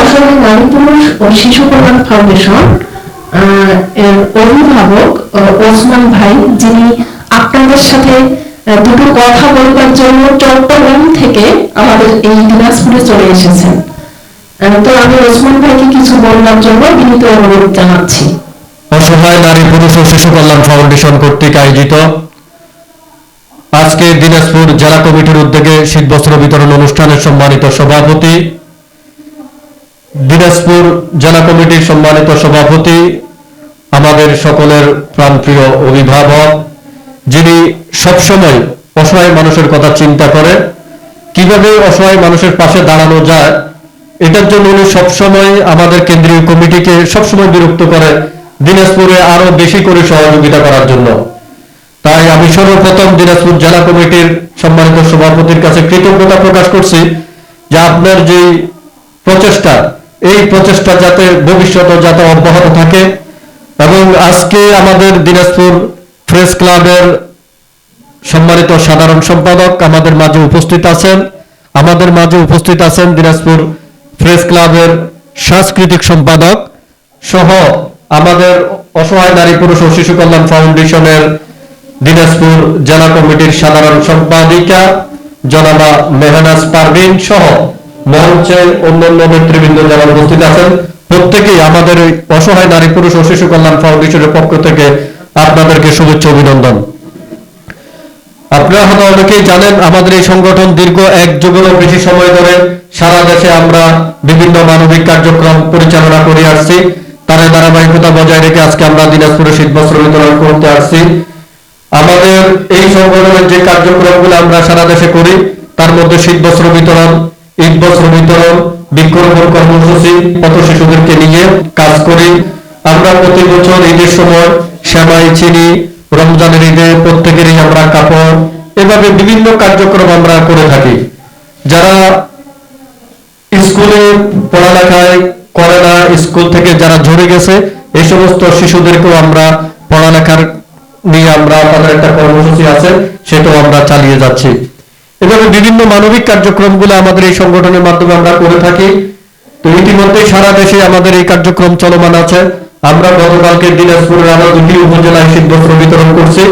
অসহায় নারী ও শিশু কল্যাণ ফাউন্ডেশন এর অভিভাবক ওসমান ভাই, যিনি আপনাদের সাথে দুটো কথা বলবার জন্য চট্টগ্রাম থেকে আমাদের এই দিনাজপুরে চলে এসেছেন। তো আমি ওসমান ভাইকে কিছু বলবার জন্য বিনীত অনুরোধ জানাচ্ছি। অসহায় নারী পুরুষ ও শিশু কল্যাণ ফাউন্ডেশন কর্তৃক আয়োজিত আজকে দিনাজপুর জেলা কমিটির উদ্যোগে শীতবস্ত্র বিতরণ অনুষ্ঠানের সম্মানিত সভাপতি দিনাজপুর জেলা কমিটির সম্মানিত সভাপতি, আমাদের সকলের প্রাণপ্রিয় অভিভাবক, যিনি সবসময় অসহায় মানুষের কথা চিন্তা করে, কীভাবে অসহায় মানুষের পাশে দাঁড়ানো যায়, এটার জন্য উনি সবসময় আমাদের কেন্দ্রীয় কমিটিকে সবসময় বিরক্ত করে, দিনাজপুরে আরও বেশি করে সহযোগিতা করার জন্য। তাই আমি সর্বপ্রথম দিনাজপুর জেলা কমিটির সম্মানিত সভাপতির কাছে কৃতজ্ঞতা প্রকাশ করছি যে আপনার যে প্রচেষ্টা এই প্রচেষ্টা যাতে ভবিষ্যতে যাতে অব্যাহত থাকে এবং আজকে আমাদের দিনাজপুর প্রেস ক্লাবের সম্মানিত সাধারণ সম্পাদক আমাদের মাঝে উপস্থিত আছেন। আমাদের মাঝে উপস্থিত আছেন দিনাজপুর প্রেস ক্লাবের সাংস্কৃতিক সম্পাদক সহ আমাদের অসহায় নারী পুরুষ ও শিশু কল্যাণ ফাউন্ডেশনের দিনাজপুর জেলা কমিটির সাধারণ সম্পাদিকা জনাবা মেহনাজ পারভিন সহ মঞ্চের অন্যান্য নেতৃবৃন্দ যারা উপস্থিত আছেন, প্রত্যেকেই আমাদের এই অসহায় নারী পুরুষ ও শিশু কল্যাণ ফাউন্ডেশনের পক্ষ থেকে আপনাদেরকে শুভেচ্ছা অভিনন্দন। আপনারা হয়তো অনেকেই জানেন, আমাদের এই সংগঠন দীর্ঘ এক যুগেরও বেশি সময় ধরে সারা দেশে আমরা বিভিন্ন মানবিক কার্যক্রম পরিচালনা করে আসছি। তার ধারাবাহিকতা বজায় রেখে আজকে আমরা দিনাজপুরে শীত বস্ত্র বিতরণ করতে আসছি। আমাদের এই সংগঠনের যে কার্যক্রমগুলো আমরা সারা দেশে করি, তার মধ্যে শীত বস্ত্র বিতরণ ঈদ চিনি বিভিন্ন কার্যক্রম আমরা করে থাকি। যারা স্কুলে পড়ালেখায় করে না, স্কুল থেকে যারা ঝরে গেছে এই সমস্ত শিশুদেরকেও আমরা পড়ালেখার নিয়ে আমরা তাদের একটা কর্মসূচি আছে, সেটাও আমরা চালিয়ে যাচ্ছি। এভাবে বিভিন্ন মানবিক কার্যক্রমগুলো আমাদের এই সংগঠনের মাধ্যমে আমরা করে থাকি। তো ইতিমধ্যে সারা দেশে আমাদের এই কার্যক্রম চলমান আছে। আমরা গতকালকে দিনাজপুরের আরও দুটি উপজেলায় শীতবস্ত্র বিতরণ করছি।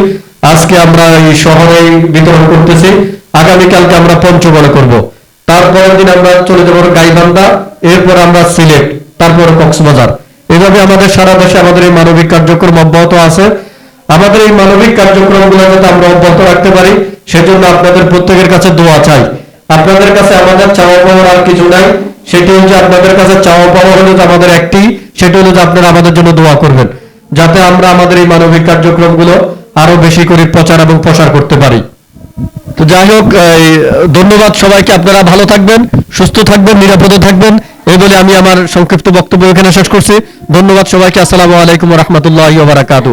আজকে আমরা এই শহরে বিতরণ করতেছি। আগামীকালকে আমরা পঞ্চগড়ে করব। তারপরের দিন আমরা চলে যাব গাইবান্ধা, এরপর আমরা সিলেট, তারপর কক্সবাজার। এভাবে আমাদের সারা দেশে আমাদের এই মানবিক কার্যক্রম অব্যাহত আছে। আমাদের এই মানবিক কার্যক্রমগুলো যাতে আমরা অব্যাহত রাখতে পারি, সেজন্য আপনাদের প্রত্যেকের কাছে দোয়া চাই। আপনাদের কাছে আমাদের চাওয়া পাওয়ার আর কিছু নাই, সেটি হচ্ছে আপনাদের কাছে চাওয়া পাওয়া হলো আমাদের একটি, সেটি হলো যে আপনারা আমাদের জন্য দোয়া করবেন, যাতে আমরা আমাদের এই মানবিক কার্যক্রমগুলো আরও বেশি করে প্রচার এবং প্রসার করতে পারি। তো যাই হোক ধন্যবাদ সবাইকে, আপনারা ভালো থাকবেন, সুস্থ থাকবেন, নিরাপদে থাকবেন, এই বলে আমি আমার সংক্ষিপ্ত বক্তব্য এখানে শেষ করছি। ধন্যবাদ সবাইকে, আসসালামু আলাইকুম রহমতুল্লাহ বারাকাতু